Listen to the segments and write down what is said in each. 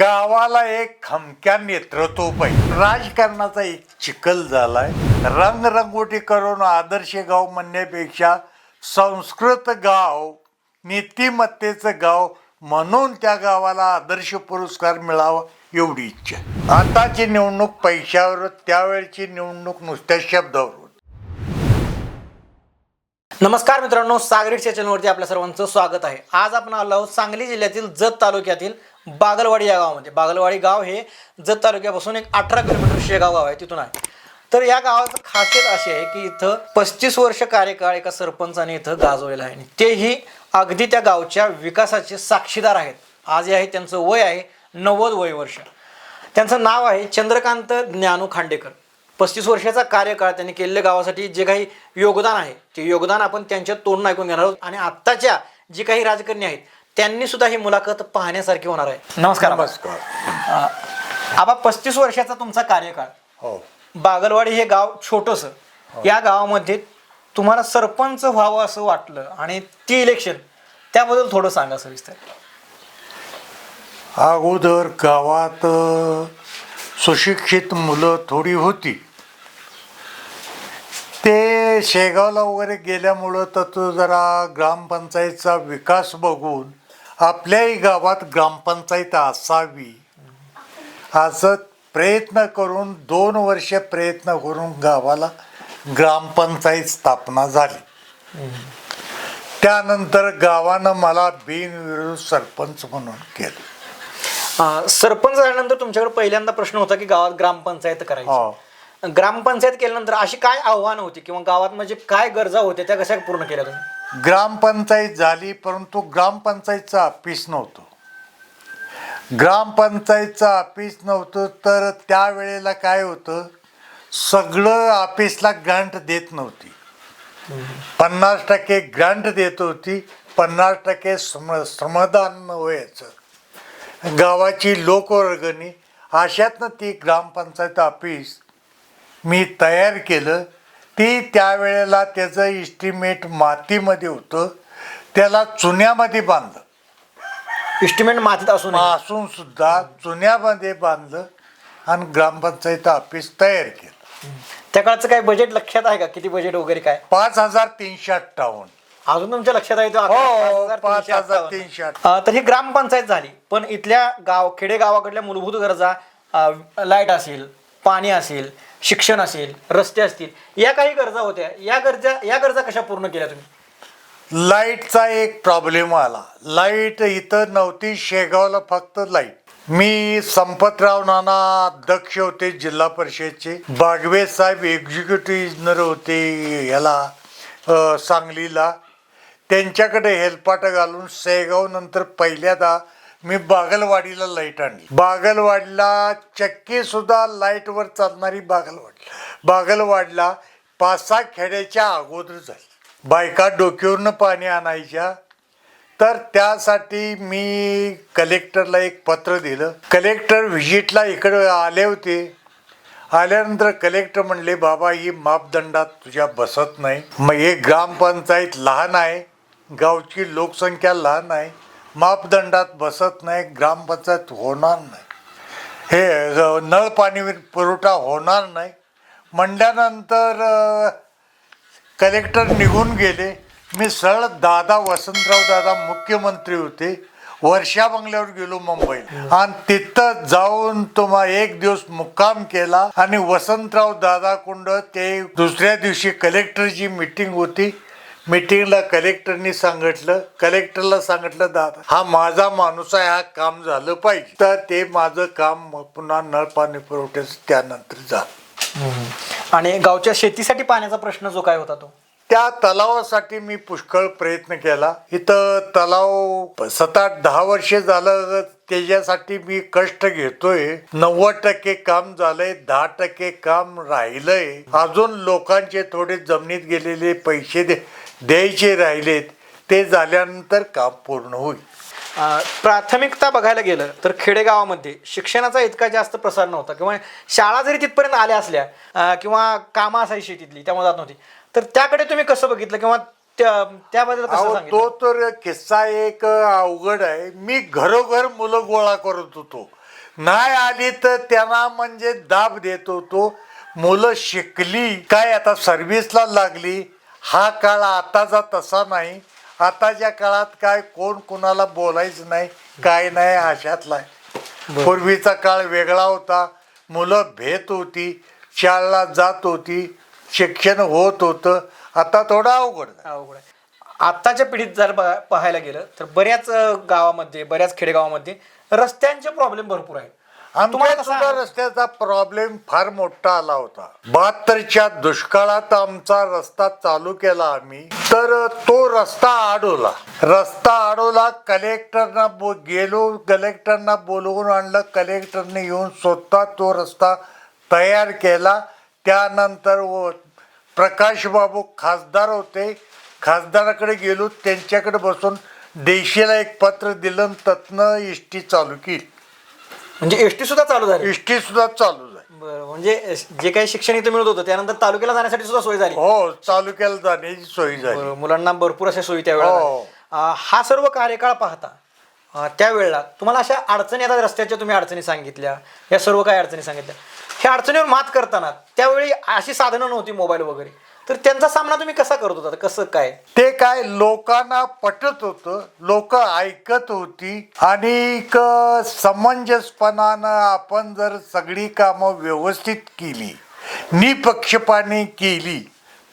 गावाला एक खमक्या नेतृत्व पाहिजे राजकारणाचा एक चिखल झालाय रंगरंगोटी करून आदर्श गाव म्हणण्यापेक्षा संस्कृत गाव नीतिमत्तेचं गाव म्हणून त्या गावाला आदर्श पुरस्कार मिळावा एवढी इच्छा आहे. आताची निवडणूक पैशावर त्यावेळची निवडणूक नुसत्या शब्दावर होती. नमस्कार मित्रांनो सागरीच्या चॅनलवरती आपल्या सर्वांचं स्वागत आहे आज आपण आलो आहोत सांगली जिल्ह्यातील जत तालुक्यातील बागलवाडी या गावामध्ये. बागलवाडी गाव हे जत तालुक्यापासून एक अठरा किलोमीटर शेगाव गाव आहे तिथून आहे. तर या गावाचं खासियत अशी आहे की इथं पस्तीस वर्ष कार्यकाळ एका सरपंचाने इथं गाजवलेला आहे. आणि तेही अगदी त्या गावच्या विकासाचे साक्षीदार आहेत. आज हे आहे त्यांचं वय आहे नव्वद वय वर्ष. त्यांचं नाव आहे चंद्रकांत ज्ञानू खांडेकर. पस्तीस वर्षाचा कार्यकाळ त्यांनी केलेल्या गावासाठी जे काही योगदान आहे ते योगदान आपण त्यांच्या तोंडून ऐकून घेणार आहोत. आणि आत्ताच्या जी काही राजकारणी आहेत त्यांनी सुद्धा ही मुलाखत पाहण्यासारखी होणार आहे. नमस्कार आबा. नमस्कार. अं, आबा पस्तीस वर्षाचा तुमचा कार्यकाळ. हो. बागलवाडी हे गाव छोटंसं. या गावामध्ये तुम्हाला सरपंच व्हावं असं वाटलं आणि ती इलेक्शन त्याबद्दल थोडं सांगा सविस्तर. अगोदर गावात अ, सुशिक्षित मुलं थोडी होती. ते शेगावला वगैरे गेल्यामुळं तर तो जरा ग्रामपंचायतचा विकास बघून आपल्याही गावात ग्रामपंचायत असावी. असं प्रयत्न करून दोन वर्ष प्रयत्न करून गावाला ग्रामपंचायत स्थापना झाली. त्यानंतर गावानं मला बिनविरोध सरपंच म्हणून केलं. सरपंच झाल्यानंतर तुमच्याकडे पहिल्यांदा प्रश्न होता की गावात ग्रामपंचायत करायची. हो. ग्रामपंचायत केल्यानंतर अशी काय आव्हानं होती किंवा गावात म्हणजे काय गरजा होत्या त्या कशा पूर्ण केल्या तुम्ही? ग्रामपंचायत झाली परंतु ग्रामपंचायतचा ऑफिस नव्हतं. ग्रामपंचायतचं ऑफिस नव्हतं तर त्यावेळेला काय होतं? सगळं ऑफिसला ग्रांट देत नव्हती. पन्नास टक्के ग्रांट देत होती पन्नास टक्के श्रम श्रमदान व्हायचं. गावाची लोकवर्गणी अशातनं ती ग्रामपंचायत ऑफिस मी तयार केलं. ती त्यावेळेला त्याचं इस्टिमेट मातीमध्ये होतं. त्याला चुन्यामध्ये बांधलं. इस्टिमेट मातीत असून असून सुद्धा चुन्यामध्ये बांधलं आणि ग्रामपंचायत ऑफिस तयार केलं. त्या काळचं काय बजेट लक्षात आहे का? किती बजेट वगैरे काय? पाच हजार तीनशे अठ्ठावन्न. अजून तुमच्या लक्षात आहे तो हो आकडा पाच 5358. हजार तीनशे अठ्ठावन्न. अं, तर ही ग्रामपंचायत झाली पण इथल्या गाव खेडे गावाकडल्या मूलभूत गरजा लाइट असेल पाणी असेल शिक्षण असेल रस्ते असतील या काही गरजा होत्या. या गरजा या गरजा कशा पूर्ण केल्या तुम्ही? लाईटचा एक प्रॉब्लेम आला. लाइट इथं नव्हती शेगावला फक्त लाइट. मी संपतराव नाना अध्यक्ष होते जिल्हा परिषदचे. बागवे साहेब एक्झिक्युटिव्ह इंजिनियर होते ह्याला सांगलीला. त्यांच्याकडे हेलपाट घालून शेगाव नंतर पहिल्यांदा मी बागलवाडीला लाइट आणली. बागलवाडीला चक्की सुद्धा लाईटवर चालणारी बागलवाडी. बागलवाडीला पाच सहा खेड्याच्या अगोदर झाली. बायका डोक्यावरनं पाणी आणायच्या. तर त्यासाठी मी कलेक्टरला एक पत्र दिलं. कलेक्टर व्हिजिटला इकडं आले होते. आल्यानंतर कलेक्टर म्हणले बाबा ही मापदंडात तुझ्या बसत नाही. मग हे ग्रामपंचायत लहान आहे. गावची लोकसंख्या लहान आहे. मापदंडात बसत नाही ग्रामपंचायत होणार नाही. हे नळ पाणी पुरवठा होणार नाही. म्हणल्यानंतर कलेक्टर निघून गेले. मी सरळ दादा वसंतराव दादा मुख्यमंत्री होते. वर्षा बंगल्यावर गेलो मुंबईला. आणि तिथं जाऊन तुम्हा एक दिवस मुक्काम केला. आणि वसंतराव दादा कुंड ते दुसऱ्या दिवशी कलेक्टरची मीटिंग होती. मीटिंगला कलेक्टरनी सांगितलं कलेक्टरला सांगितलं दादा हा माझा माणूस आहे हा काम झालं पाहिजे. तर ते माझं काम पुन्हा नळ पाणी पुरवठ्याचं त्यानंतर झालं. आणि गावच्या शेतीसाठी पाण्याचा प्रश्न जो काय होता तो? त्या तलावासाठी मी पुष्कळ प्रयत्न केला. इथं तलाव सात आठ दहा वर्ष झालं त्याच्यासाठी मी कष्ट घेतोय. नव्वद टक्के काम झालंय दहा टक्के काम राहिलंय. अजून लोकांचे थोडे जमिनीत गेलेले पैसे दे द्यायचे राहिलेत ते झाल्यानंतर काम पूर्ण होईल. प्राथमिकता बघायला गेलं तर खेडेगावामध्ये शिक्षणाचा इतका जास्त प्रसार नव्हता. किंवा शाळा जरी तिथपर्यंत आल्या असल्या किंवा कामं असायची शेतीतली त्यामुळे जात नव्हती. तर त्याकडे तुम्ही कसं बघितलं? किंवा त्या त्याबद्दल तो तर किस्सा एक अवघड आहे. मी घरोघर मुलं गोळा करत होतो. नाही आली तर त्यांना म्हणजे दाब देत होतो. मुलं शिकली. काय आता सर्व्हिसला लागली? हा काळ आताचा तसा नाही. आताच्या काळात काय कोण कुणाला बोलायचं नाही काय नाही अशातला आहे. पूर्वीचा काळ वेगळा होता. मुलं भेट होती शाळेला जात होती शिक्षण होत होतं. आता थोडं अवघड आहे. अवघड आहे. आत्ताच्या पिढीत जर पाहायला गेलं तर बऱ्याच गावामध्ये बऱ्याच खेडेगावामध्ये रस्त्यांचे प्रॉब्लेम भरपूर आहेत. आमच्या सुद्धा? रस्त्याचा प्रॉब्लेम फार मोठा आला होता. बहात्तरच्या दुष्काळात आमचा रस्ता चालू केला आम्ही. तर तो रस्ता अडवला रस्ता अडवला कलेक्टरना बो गेलो कलेक्टरना बोलवून आणलं कलेक्टरने येऊन स्वतः तो रस्ता तयार केला. त्यानंतर व प्रकाश बाबू खासदार होते. खासदाराकडे गेलो त्यांच्याकडे बसून देशीला एक पत्र दिलं तत्नं एस टी चालू केली. म्हणजे एसटी सुद्धा चालू झाली. एस टी सुद्धा चालू झाली. बरं म्हणजे जे काही शिक्षण इथं मिळत होतं त्यानंतर तालुक्याला जाण्यासाठी सुद्धा सोय झाली. हो तालुक्याला जाण्याची सोय झाली. बरं, मुलांना भरपूर अशा सोयी त्यावेळेला हो. हा सर्व कार्यकाळ पाहता अं, त्यावेळेला तुम्हाला अशा अडचणी आता रस्त्याच्या तुम्ही अडचणी सांगितल्या या सर्व काही अडचणी सांगितल्या. ह्या अडचणीवर मात करताना त्यावेळी अशी साधनं नव्हती मोबाईल वगैरे. तर त्यांचा सामना तुम्ही कसा करत होता? कसं काय? ते काय लोकांना पटत होतं लोक ऐकत होती आणि समंजसपणानं आपण जर सगळी कामं व्यवस्थित केली निपक्षपाने केली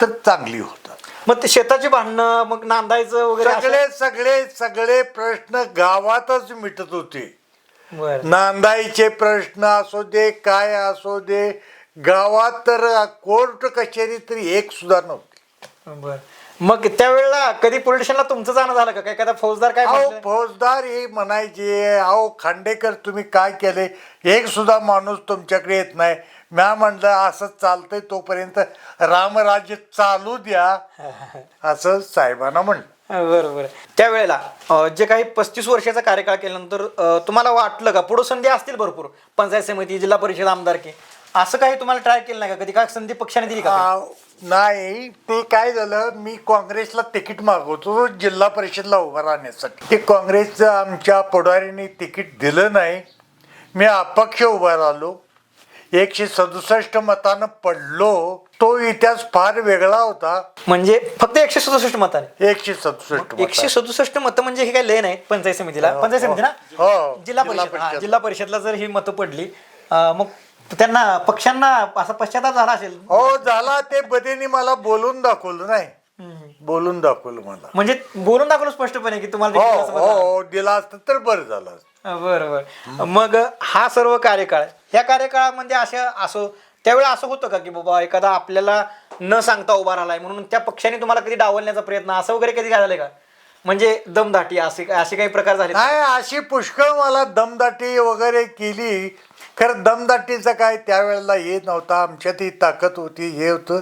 तर चांगली होतात. मग ते शेताची भांडणं मग नांदायचं वगैरे सगळे सगळे सगळे प्रश्न गावातच मिटत होते. बरं. नांदाईचे प्रश्न असो दे काय असो दे गावात तर कोर्ट कचेरी तरी एक सुद्धा नव्हती बर. मग त्यावेळेला कधी पोलीस स्टेशनला तुमचं जाणं झालं का? काय एखादा फौजदार काय अहो? फौजदार हे म्हणायचे अहो खांडेकर तुम्ही काय केले? एक सुद्धा माणूस तुमच्याकडे येत नाही. म्या म्हणलं असं चालतंय तोपर्यंत रामराज्य चालू द्या. असं साहेबांना म्हणलं बरं बरं. त्यावेळेला जे काही पस्तीस वर्षाचा कार्यकाळ केल्यानंतर तुम्हाला वाटलं का? पुढे संधी असतील भरपूर. पंचायत समिती जिल्हा परिषद आमदारकी. असं काही तुम्हाला ट्राय केलं नाही का? कधी काय संधी पक्षाने दिली का आ, नाही. ते काय झालं मी काँग्रेसला तिकीट मागवतो जिल्हा परिषदला उभं राहण्यासाठी. ते काँग्रेसचं आमच्या पुढारीने तिकीट दिलं नाही. मी अपक्ष उभा राहिलो. एकशे सदुसष्ट मतानं पडलो. तो इतिहास फार वेगळा होता. म्हणजे फक्त एकशे सदुसष्ट मताने? एकशे सदुसष्ट एकशे सदुसष्ट मतं म्हणजे हे काही लय नाहीत पंचायत समितीला? हो, पंचायत समिती ना हो. जिल्हा जिल्हा परिषद. हा. जिल्हा परिषदला जर ही मतं पडली अं, मग त्यांना पक्षांना असा पश्चाताप झाला असेल. हो झाला. ते बदेनी मला बोलून दाखवलं नाही. बोलून दाखवलं मला. म्हणजे बोलून दाखवलं स्पष्टपणे की तुम्हाला हो देखील असं हो हो दिला असतं तर बरं झालं असतं. बरं बरं. मग हा सर्व कार्यकाळ ह्या कार्यकाळामध्ये अशा असं त्यावेळी असं होतं का की बाबा एखादा आपल्याला न सांगता उभा राहिलाय म्हणून त्या पक्षाने तुम्हाला कधी डावलण्याचा प्रयत्न असं वगैरे कधी झालं का? म्हणजे दमदाटी असे असे काही प्रकार झाले नाही अशी पुष्कळ मला दमदाटी वगैरे केली. खरं दमदाटीचं काय त्यावेळेला हे नव्हतं आमच्यात ही ताकद होती हे होतं.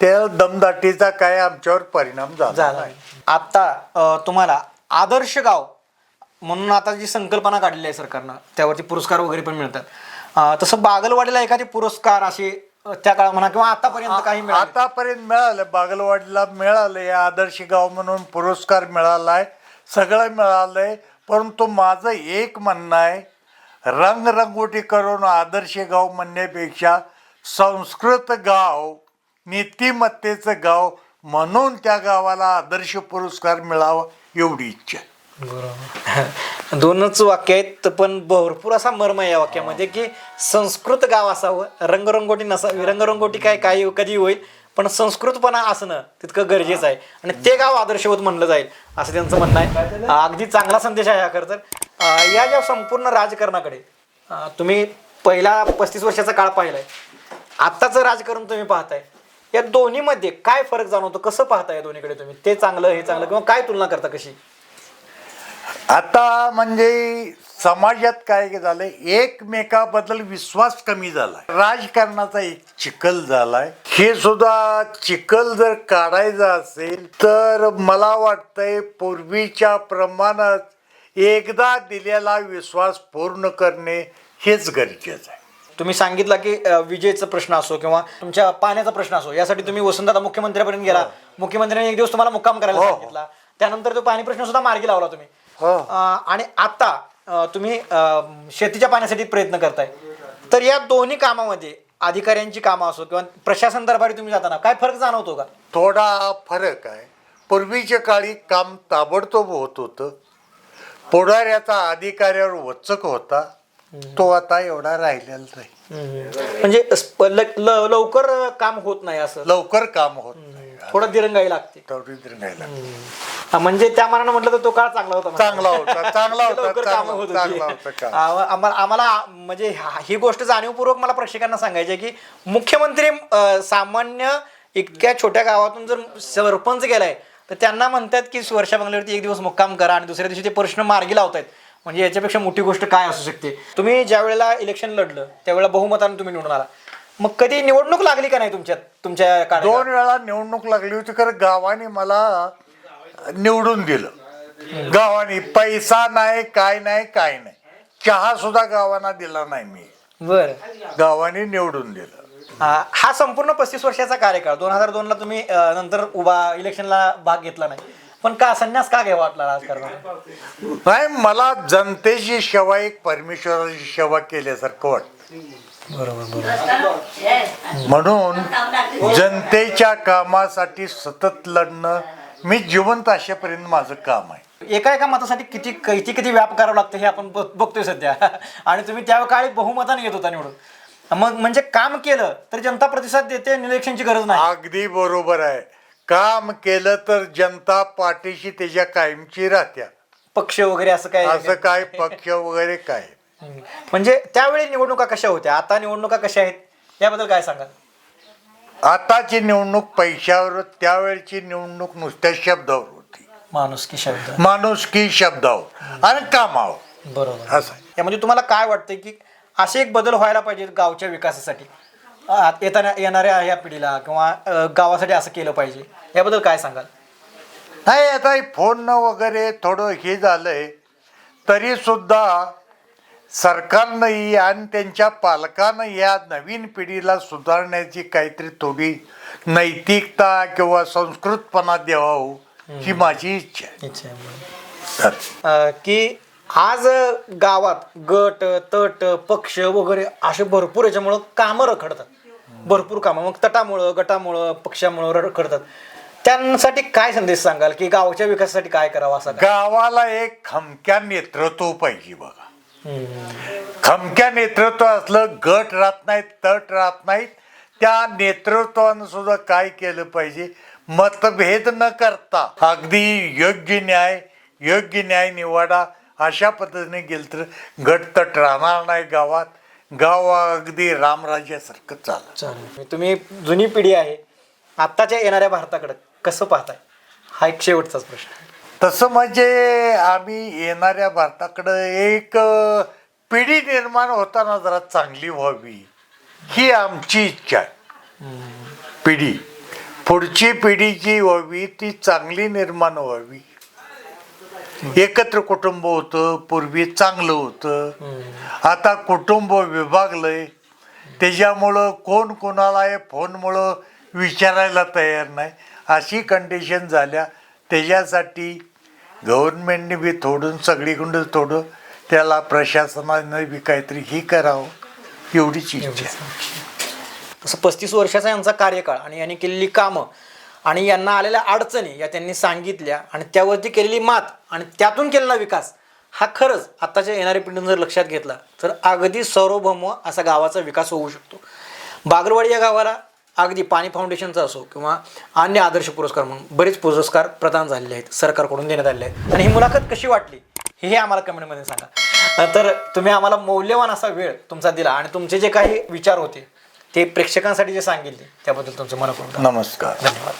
त्या दमदाटीचा काय आमच्यावर परिणाम झाला झाला नाही. आता तुम्हाला आदर्श गाव म्हणून आता जी संकल्पना काढलेली आहे सरकारनं त्यावरती पुरस्कार वगैरे पण मिळतात. अं, तसं बागलवाडीला एखादी पुरस्कार असे अं, त्या काळात म्हणा किंवा आतापर्यंत काही मिळाले? आतापर्यंत मिळालं बागलवाडीला मिळालंय आदर्श गाव म्हणून पुरस्कार मिळालाय सगळं मिळालंय परंतु माझं एक म्हणणं आहे रंगरंगोटी करून आदर्श गाव म्हणण्यापेक्षा संस्कृत गाव नीतिमत्तेचं गाव म्हणून त्या गावाला आदर्श पुरस्कार मिळावा एवढी इच्छा आहे. बरोबर दोनच वाक्य आहेत पण भरपूर असा मर्म आहे या वाक्यामध्ये की संस्कृत गाव असावं रंगरंगोटी नसावी रंगरंगोटी काय काही कधी होईल पण संस्कृतपणा असणं तितकं गरजेचं आहे. आणि ते गाव आदर्शवत म्हणलं जाईल असं त्यांचं म्हणणं आहे. अगदी चांगला संदेश आहे हा खरं तर. या ज्या संपूर्ण राजकारणाकडे तुम्ही पहिला पस्तीस वर्षाचा काळ पाहिलाय. आत्ताचं राजकारण तुम्ही पाहताय. या दोन्हीमध्ये काय फरक जाणवतो? कसं पाहताय दोन्हीकडे तुम्ही? ते चांगलं हे चांगलं किंवा काय तुलना करता कशी? आता म्हणजे समाजात काय झालंय? एकमेकाबद्दल विश्वास कमी झालाय. राजकारणाचा एक चिखल झालाय. हे सुद्धा चिखल जर काढायचं असेल तर मला वाटतंय पूर्वीच्या प्रमाणात एकदा दिलेला विश्वास पूर्ण करणे हेच गरजेचं आहे. तुम्ही सांगितलं की विजेचा प्रश्न असो किंवा तुमच्या पाण्याचा प्रश्न असो यासाठी तुम्ही वसंतदादा मुख्यमंत्र्यापर्यंत गेला. मुख्यमंत्र्यांनी एक दिवस तुम्हाला मुक्काम करायला हो. सांगितला. त्यानंतर तो पाणी प्रश्न सुद्धा मार्गी लावला तुम्ही. हो. अ, आणि आता अ, तुम्ही अ, शेतीच्या पाण्यासाठी प्रयत्न करताय. तर या दोन्ही कामामध्ये अधिकाऱ्यांची कामं असो किंवा प्रशासन दरबारी तुम्ही जाताना काय फरक जाणवतो का? थोडा फरक आहे. पूर्वीच्या काळी काम ताबडतोब होत होतं. पुढाऱ्याचा अधिकाऱ्यावर वचक होता. तो आता एवढा राहिलेला नाही. म्हणजे स्प- ल- ल- लवकर काम होत नाही असं. लवकर काम होत नाही. थोडं दिरंगाई लागते. तेवढी तरी नाही लागत. म्हणजे त्या मनानं म्हटलं तर तो काळ चांगला होता. चांगला होता चांगला होता लवकर कामं चांगला होत होती. चांगला होता काम आ- आम्हाला आम्हाला म्हणजे हा- ही गोष्ट जाणीवपूर्वक मला प्रेक्षकांना सांगायची आहे की मुख्यमंत्री अ, सामान्य इतक्या छोट्या गावातून जर सरपंच गेलाय तर त्यांना म्हणतात की वर्षा बंगल्यावरती एक दिवस मुक्काम करा आणि दुसऱ्या दिवशी ते प्रश्न मार्गी लावतायत. म्हणजे याच्यापेक्षा मोठी गोष्ट काय असू शकते? तुम्ही ज्या वेळेला इलेक्शन लढलं त्यावेळेला बहुमताने तुम्ही निवडून आला. मग कधी निवडणूक लागली का नाही तुमच्यात तुमच्या काळात? दोन वेळा निवडणूक लागली होती खरं गावाने मला निवडून दिलं. गावाने पैसा नाही काय नाही काय नाही. चहा सुद्धा गावांना दिला नाही मी. बरं. गावाने निवडून दिलं. हा संपूर्ण पस्तीस वर्षाचा कार्यकाळ. दोन हजार दोनला तुम्ही अ, नंतर उभा इलेक्शनला भाग घेतला नाही. पण का संन्यास का घ्यावा वाटला राजकारणात नाही मला जनतेची सेवा एक परमेश्वराची सेवा केल्यासारखं वाटतं. म्हणून जनतेच्या कामासाठी सतत लढणं मी जिवंत अशापर्यंत माझं काम आहे. एका एका मतासाठी किती किती किती व्याप करावं लागतं हे आपण बघतोय सध्या. आणि तुम्ही त्या काळी बहुमताने येत होता निवडून. मग म्हणजे काम केलं तर जनता प्रतिसाद देते इलेक्शनची गरज नाही. अगदी बरोबर आहे. काम केलं तर जनता पाठीशी त्याच्या कायमची राहत्या. पक्ष वगैरे असं काय? असं काय पक्ष वगैरे काय? म्हणजे त्यावेळी निवडणुका कशा होत्या? आता निवडणुका कशा आहेत? याबद्दल काय सांगाल? आताची निवडणूक पैशावर त्यावेळची निवडणूक नुसत्या शब्दावर होती. माणूस की शब्द. माणुसकी शब्दावर. आणि कामावर. बरोबर. असं आहे. यामध्ये तुम्हाला काय वाटतं की असे एक बदल व्हायला पाहिजे गावच्या विकासासाठी? आ, येताना येणाऱ्या ह्या पिढीला किंवा अ, गावासाठी असं केलं पाहिजे. याबद्दल काय सांगाल? नाही आता हे फोन वगैरे थोडं हे झालंय. तरी सुद्धा सरकारनंही आणि त्यांच्या पालकानं या नवीन पिढीला सुधारण्याची काहीतरी थोडी नैतिकता किंवा संस्कृतपणा द्यावा ही माझी इच्छा आहे. अ, की आज गावात गट तट पक्ष वगैरे असे भरपूर याच्यामुळं कामं रखडतात. भरपूर कामं. मग तटामुळं गटामुळं पक्षामुळं रखडतात. त्यांसाठी काय संदेश सांगाल? की गावाच्या विकासासाठी काय करावं असं काय? गावाला एक खमक्या नेतृत्व पाहिजे बघा. खमक्या नेतृत्व असलं गट राहत नाहीत तट राहत नाहीत. त्या नेतृत्वानं सुद्धा काय केलं पाहिजे? मतभेद न करता अगदी योग्य न्याय योग्य न्याय निवाडा अशा पद्धतीने गेलं तर गट तट राहणार नाही गावात. गाव अगदी रामराज्यासारखं चालत चालेल. तुम्ही जुनी पिढी आहे. आत्ताच्या येणाऱ्या भारताकडे कसं पाहताय? हा एक शेवटचाच प्रश्न. आहे. तसं म्हणजे आम्ही येणाऱ्या भारताकडं एक पिढी निर्माण होताना जरा चांगली व्हावी ही आमची इच्छा आहे. पिढी. पुढची पिढी जी व्हावी ती चांगली निर्माण व्हावी. एकत्र कुटुंब होतं पूर्वी चांगलं होतं. आता कुटुंब विभागलंय. त्याच्यामुळं कोण कोणाला हे फोनमुळं विचारायला तयार नाही. अशी कंडिशन झाल्या. त्याच्यासाठी गव्हर्नमेंटने बी थोडून सगळीकडून थोडं त्याला प्रशासनाने बी काहीतरी ही करावं एवढीच इच्छा आहे. असं पस्तीस वर्षाचा यांचा कार्यकाळ आणि यांनी केलेली कामं आणि यांना आलेल्या अडचणी या त्यांनी सांगितल्या आणि त्यावरती केलेली मात आणि त्यातून केलेला विकास हा खरंच आत्ताच्या येणाऱ्या पिढीनं जर लक्षात घेतला तर अगदी सार्वभौम असा गावाचा विकास होऊ शकतो. बागरवाडी या गावाला अगदी पाणी फाउंडेशनचा असो किंवा अन्य आदर्श पुरस्कार म्हणून बरेच पुरस्कार प्रदान झालेले आहेत सरकारकडून देण्यात आलेले आहेत. आणि ही मुलाखत कशी वाटली? हे आम्हाला कमेंटमध्ये सांगा. तर तुम्ही आम्हाला मौल्यवान असा वेळ तुमचा दिला आणि तुमचे जे काही विचार होते ते प्रेक्षकांसाठी जे सांगितले त्याबद्दल तुमचं मनपूर्ण नमस्कार. धन्यवाद.